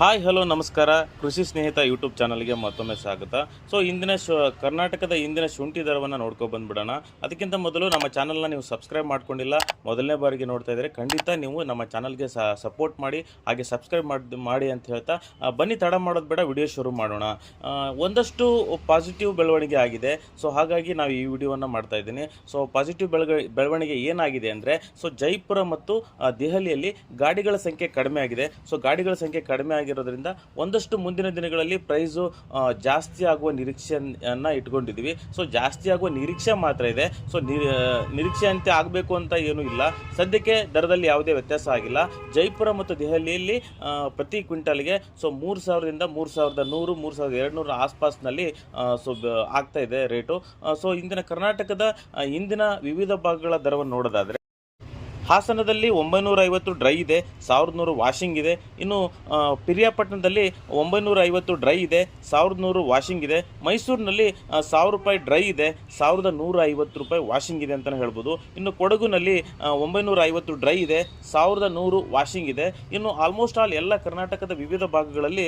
Hi, hello, ನಮಸ್ಕಾರ. ಕೃಷಿ ಸ್ನೇಹಿತ ಯೂಟ್ಯೂಬ್ ಚಾನಲ್ಗೆ ಮತ್ತೊಮ್ಮೆ ಸ್ವಾಗತ. ಸೊ ಇಂದಿನ ಶು, ಕರ್ನಾಟಕದ ಇಂದಿನ ಶುಂಠಿ ದರವನ್ನು ನೋಡ್ಕೊ ಬಂದ್ಬಿಡೋಣ. ಅದಕ್ಕಿಂತ ಮೊದಲು ನಮ್ಮ ಚಾನಲ್ನ ನೀವು ಸಬ್ಸ್ಕ್ರೈಬ್ ಮಾಡ್ಕೊಂಡಿಲ್ಲ, ಮೊದಲನೇ ಬಾರಿಗೆ ನೋಡ್ತಾ ಇದ್ದರೆ ಖಂಡಿತ ನೀವು ನಮ್ಮ ಚಾನಲ್ಗೆ ಸಪೋರ್ಟ್ ಮಾಡಿ, ಹಾಗೆ ಸಬ್ಸ್ಕ್ರೈಬ್ ಮಾಡಿ ಮಾಡಿ ಅಂತ ಹೇಳ್ತಾ ಬನ್ನಿ, ತಡ ಮಾಡೋದು ಬೇಡ, ವಿಡಿಯೋ ಶುರು ಮಾಡೋಣ. ಒಂದಷ್ಟು ಪಾಸಿಟಿವ್ ಬೆಳವಣಿಗೆ ಆಗಿದೆ. ಸೊ ಹಾಗಾಗಿ ನಾವು ಈ ವಿಡಿಯೋವನ್ನು ಮಾಡ್ತಾ ಇದ್ದೀನಿ. ಸೊ ಪಾಸಿಟಿವ್ ಬೆಳವಣಿಗೆ ಏನಾಗಿದೆ ಅಂದರೆ ಸೊ ಜೈಪುರ ಮತ್ತು ದೆಹಲಿಯಲ್ಲಿ ಗಾಡಿಗಳ ಸಂಖ್ಯೆ ಕಡಿಮೆ ಆಗಿದೆ. ಸೊ ಗಾಡಿಗಳ ಸಂಖ್ಯೆ ಕಡಿಮೆ ಆಗಿರೋದ್ರಿಂದ ಒಂದಷ್ಟು ಮುಂದಿನ ದಿನಗಳಲ್ಲಿ ಪ್ರೈಸು ಜಾಸ್ತಿ ಆಗುವ ನಿರೀಕ್ಷೆಯನ್ನು ಇಟ್ಕೊಂಡಿದ್ದೀವಿ ಸೊ, ಜಾಸ್ತಿ ಆಗುವ ನಿರೀಕ್ಷೆ ಮಾತ್ರ ಇದೆ. ಸೊ ನಿರೀಕ್ಷೆ ಅಂತೆ ಆಗಬೇಕು ಅಂತ ಏನೂ ಇಲ್ಲ. ಸದ್ಯಕ್ಕೆ ದರದಲ್ಲಿ ಯಾವುದೇ ವ್ಯತ್ಯಾಸ ಆಗಿಲ್ಲ. ಜೈಪುರ ಮತ್ತು ದೆಹಲಿಯಲ್ಲಿ ಪ್ರತಿ ಕ್ವಿಂಟಲ್ಗೆ, ಸೊ, ಮೂರು ಸಾವಿರದಿಂದ ಮೂರು ಸಾವಿರದ ನೂರು, ಮೂರು ಸಾವಿರದ ಎರಡು ನೂರು ಆಸ್ಪಾಸ್ನಲ್ಲಿ ಸೊ ಆಗ್ತಾ ಇದೆ ರೇಟು. ಸೊ, ಇಂದಿನ ಕರ್ನಾಟಕದ ಇಂದಿನ ವಿವಿಧ ಭಾಗಗಳ ದರವನ್ನು ನೋಡೋದಾದರೆ ಹಾಸನದಲ್ಲಿ ಒಂಬೈನೂರ ಐವತ್ತು ಡ್ರೈ ಇದೆ, ಸಾವಿರದ ನೂರು ವಾಷಿಂಗ್ ಇದೆ. ಇನ್ನು ಪಿರಿಯಾಪಟ್ಟಣದಲ್ಲಿ ಒಂಬೈನೂರ ಐವತ್ತು ಡ್ರೈ ಇದೆ, ಸಾವಿರದ ನೂರು ವಾಷಿಂಗ್ ಇದೆ. ಮೈಸೂರಿನಲ್ಲಿ ಸಾವಿರ ರೂಪಾಯಿ ಡ್ರೈ ಇದೆ, ಸಾವಿರದ ನೂರ ಐವತ್ತು ರೂಪಾಯಿ ವಾಷಿಂಗ್ ಇದೆ ಅಂತಲೇ ಹೇಳ್ಬೋದು. ಇನ್ನು ಕೊಡಗುನಲ್ಲಿ ಒಂಬೈನೂರ ಐವತ್ತು ಡ್ರೈ ಇದೆ, ಸಾವಿರದ ನೂರು ವಾಷಿಂಗ್ ಇದೆ. ಇನ್ನು ಆಲ್ಮೋಸ್ಟ್ ಆಲ್ ಎಲ್ಲ ಕರ್ನಾಟಕದ ವಿವಿಧ ಭಾಗಗಳಲ್ಲಿ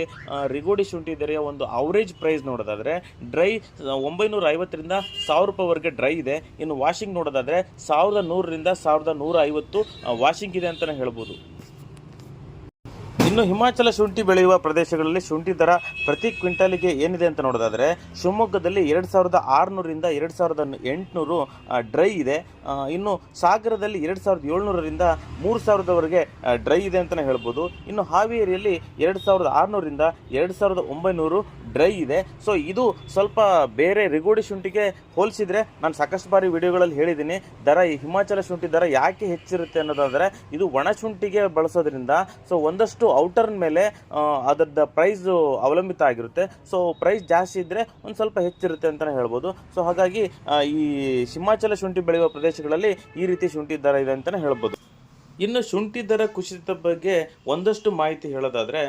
ರಿಗೋಡಿ ಶುಂಠಿ ದರೆಯ ಒಂದು ಅವರೇಜ್ ಪ್ರೈಸ್ ನೋಡೋದಾದರೆ, ಡ್ರೈ ಒಂಬೈನೂರ ಐವತ್ತರಿಂದ ಸಾವಿರ ರೂಪಾಯಿವರೆಗೆ ಡ್ರೈ ಇದೆ. ಇನ್ನು ವಾಷಿಂಗ್ ನೋಡೋದಾದರೆ, ಸಾವಿರದ ನೂರರಿಂದ ಸಾವಿರದ ನೂರ ಐವತ್ತು ವಾಷಿಂಗ್ ಇದೆ ಅಂತಲೇ ಹೇಳ್ಬೋದು. ಇನ್ನು ಹಿಮಾಚಲ ಶುಂಠಿ ಬೆಳೆಯುವ ಪ್ರದೇಶಗಳಲ್ಲಿ ಶುಂಠಿ ದರ ಪ್ರತಿ ಕ್ವಿಂಟಾಲಿಗೆ ಏನಿದೆ ಅಂತ ನೋಡೋದಾದರೆ, ಶಿವಮೊಗ್ಗದಲ್ಲಿ ಎರಡು ಸಾವಿರದ ಆರುನೂರಿಂದ ಎರಡು ಸಾವಿರದ ಎಂಟುನೂರು ಡ್ರೈ ಇದೆ. ಇನ್ನು ಸಾಗರದಲ್ಲಿ ಎರಡು ಸಾವಿರದ ಏಳ್ನೂರರಿಂದ ಮೂರು ಸಾವಿರದವರೆಗೆ ಡ್ರೈ ಇದೆ ಅಂತಲೇ ಹೇಳ್ಬೋದು. ಇನ್ನು ಹಾವೇರಿಯಲ್ಲಿ ಎರಡು ಸಾವಿರದ ಆರುನೂರಿಂದ ಎರಡು ಸಾವಿರದ ಒಂಬೈನೂರು ಡ್ರೈ ಇದೆ. ಸೊ ಇದು ಸ್ವಲ್ಪ ಬೇರೆ ರಿಗೋಡಿ ಶುಂಠಿಗೆ ಹೋಲಿಸಿದರೆ ನಾನು ಸಾಕಷ್ಟು ಬಾರಿ ವಿಡಿಯೋಗಳಲ್ಲಿ ಹೇಳಿದ್ದೀನಿ. ದರ ಈ ಹಿಮಾಚಲ ಶುಂಠಿ ದರ ಯಾಕೆ ಹೆಚ್ಚಿರುತ್ತೆ ಅನ್ನೋದಾದರೆ, ಇದು ಒಣ ಶುಂಠಿಗೆ ಬಳಸೋದ್ರಿಂದ ಸೊ ಒಂದಷ್ಟು ಔಟರ್ ಮೇಲೆ ಅದರದ ಪ್ರೈಸ್ ಅವಲಂಬಿತ ಆಗಿರುತ್ತೆ. ಸೊ ಪ್ರೈಸ್ ಜಾಸ್ತಿ ಇದ್ದರೆ ಒಂದು ಸ್ವಲ್ಪ ಹೆಚ್ಚಿರುತ್ತೆ ಅಂತಲೇ ಹೇಳ್ಬೋದು. ಸೊ ಹಾಗಾಗಿ ಈ ಹಿಮಾಚಲ ಶುಂಠಿ ಬೆಳೆಯುವ ಪ್ರದೇಶಗಳಲ್ಲಿ ಈ ರೀತಿ ಶುಂಠಿ ದರ ಇದೆ ಅಂತಲೇ ಹೇಳ್ಬೋದು. ಇನ್ನು ಶುಂಠಿ ದರ ಕುಸಿತದ ಬಗ್ಗೆ ಒಂದಷ್ಟು ಮಾಹಿತಿ ಹೇಳೋದಾದರೆ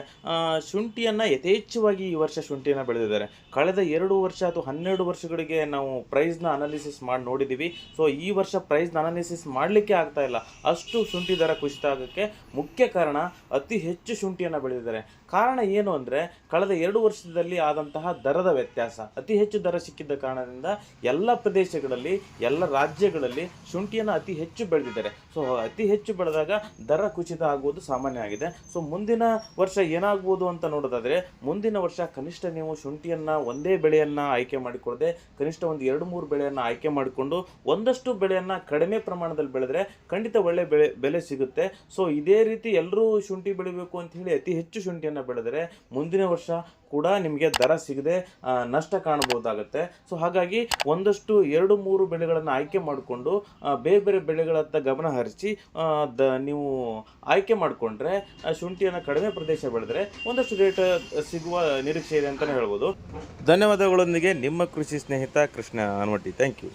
ಶುಂಠಿಯನ್ನು ಯಥೇಚ್ಛವಾಗಿ ಈ ವರ್ಷ ಶುಂಠಿಯನ್ನು ಬೆಳೆದಿದ್ದಾರೆ. ಕಳೆದ ಎರಡು ವರ್ಷ ಅಥವಾ ಹನ್ನೆರಡು ವರ್ಷಗಳಿಗೆ ನಾವು ಪ್ರೈಸ್ನ ಅನಾಲಿಸಿಸ್ ಮಾಡಿ ನೋಡಿದ್ದೀವಿ ಸೊ, ಈ ವರ್ಷ ಪ್ರೈಸ್ನ ಅನಾಲಿಸಿಸ್ ಮಾಡಲಿಕ್ಕೆ ಆಗ್ತಾ ಇಲ್ಲ. ಅಷ್ಟು ಶುಂಠಿ ದರ ಕುಸಿತ ಆಗೋಕ್ಕೆ ಮುಖ್ಯ ಕಾರಣ ಅತಿ ಹೆಚ್ಚು ಶುಂಠಿಯನ್ನು ಬೆಳೆದಿದ್ದಾರೆ. ಕಾರಣ ಏನು ಅಂದರೆ, ಕಳೆದ ಎರಡು ವರ್ಷದಲ್ಲಿ ಆದಂತಹ ದರದ ವ್ಯತ್ಯಾಸ. ಅತಿ ಹೆಚ್ಚು ದರ ಸಿಕ್ಕಿದ್ದ ಕಾರಣದಿಂದ ಎಲ್ಲ ಪ್ರದೇಶಗಳಲ್ಲಿ, ಎಲ್ಲ ರಾಜ್ಯಗಳಲ್ಲಿ ಶುಂಠಿಯನ್ನು ಅತಿ ಹೆಚ್ಚು ಬೆಳೆದಿದ್ದಾರೆ. ಸೊ, ಅತಿ ಹೆಚ್ಚು ಬೆಳೆದಾಗ ದರ ಕುಸಿತ ಆಗುವುದು ಸಾಮಾನ್ಯ ಆಗಿದೆ. ಸೊ ಮುಂದಿನ ವರ್ಷ ಏನಾಗ್ಬೋದು ಅಂತ ನೋಡೋದಾದರೆ, ಮುಂದಿನ ವರ್ಷ ಕನಿಷ್ಠ ನೀವು ಶುಂಠಿಯನ್ನು ಒಂದೇ ಬೆಳೆಯನ್ನು ಆಯ್ಕೆ ಮಾಡಿಕೊಳ್ಳದೆ, ಕನಿಷ್ಠ ಒಂದು ಎರಡು ಮೂರು ಬೆಳೆಯನ್ನು ಆಯ್ಕೆ ಮಾಡಿಕೊಂಡು ಒಂದಷ್ಟು ಬೆಳೆಯನ್ನು ಕಡಿಮೆ ಪ್ರಮಾಣದಲ್ಲಿ ಬೆಳೆದ್ರೆ ಖಂಡಿತ ಒಳ್ಳೆ ಬೆಳೆ, ಬೆಲೆ ಸಿಗುತ್ತೆ. ಸೊ ಇದೇ ರೀತಿ ಎಲ್ಲರೂ ಶುಂಠಿ ಬೆಳಿಬೇಕು ಅಂತ ಹೇಳಿ ಅತಿ ಹೆಚ್ಚು ಶುಂಠಿಯನ್ನು ಬೆಳೆದರೆ ಮುಂದಿನ ವರ್ಷ ಕೂಡ ನಿಮಗೆ ದರ ಸಿಗದೆ ನಷ್ಟ ಕಾಣಬಹುದಾಗುತ್ತೆ. ಸೊ ಹಾಗಾಗಿ ಒಂದಷ್ಟು ಎರಡು ಮೂರು ಬೆಳೆಗಳನ್ನು ಆಯ್ಕೆ ಮಾಡಿಕೊಂಡು ಬೇರೆ ಬೇರೆ ಬೆಳೆಗಳತ್ತ ಗಮನ ಹರಿಸಿ ದ, ನೀವು ಆಯ್ಕೆ ಮಾಡಿಕೊಂಡ್ರೆ ಶುಂಠಿಯನ್ನು ಕಡಿಮೆ ಪ್ರದೇಶ ಬೆಳೆದ್ರೆ ಒಂದಷ್ಟು ರೇಟ್ ಸಿಗುವ ನಿರೀಕ್ಷೆ ಇದೆ ಅಂತಲೇ ಹೇಳ್ಬೋದು. ಧನ್ಯವಾದಗಳೊಂದಿಗೆ ನಿಮ್ಮ ಕೃಷಿ ಸ್ನೇಹಿತ ಕೃಷ್ಣ ಅನ್ವಟ್ಟಿ ಥ್ಯಾಂಕ್ ಯು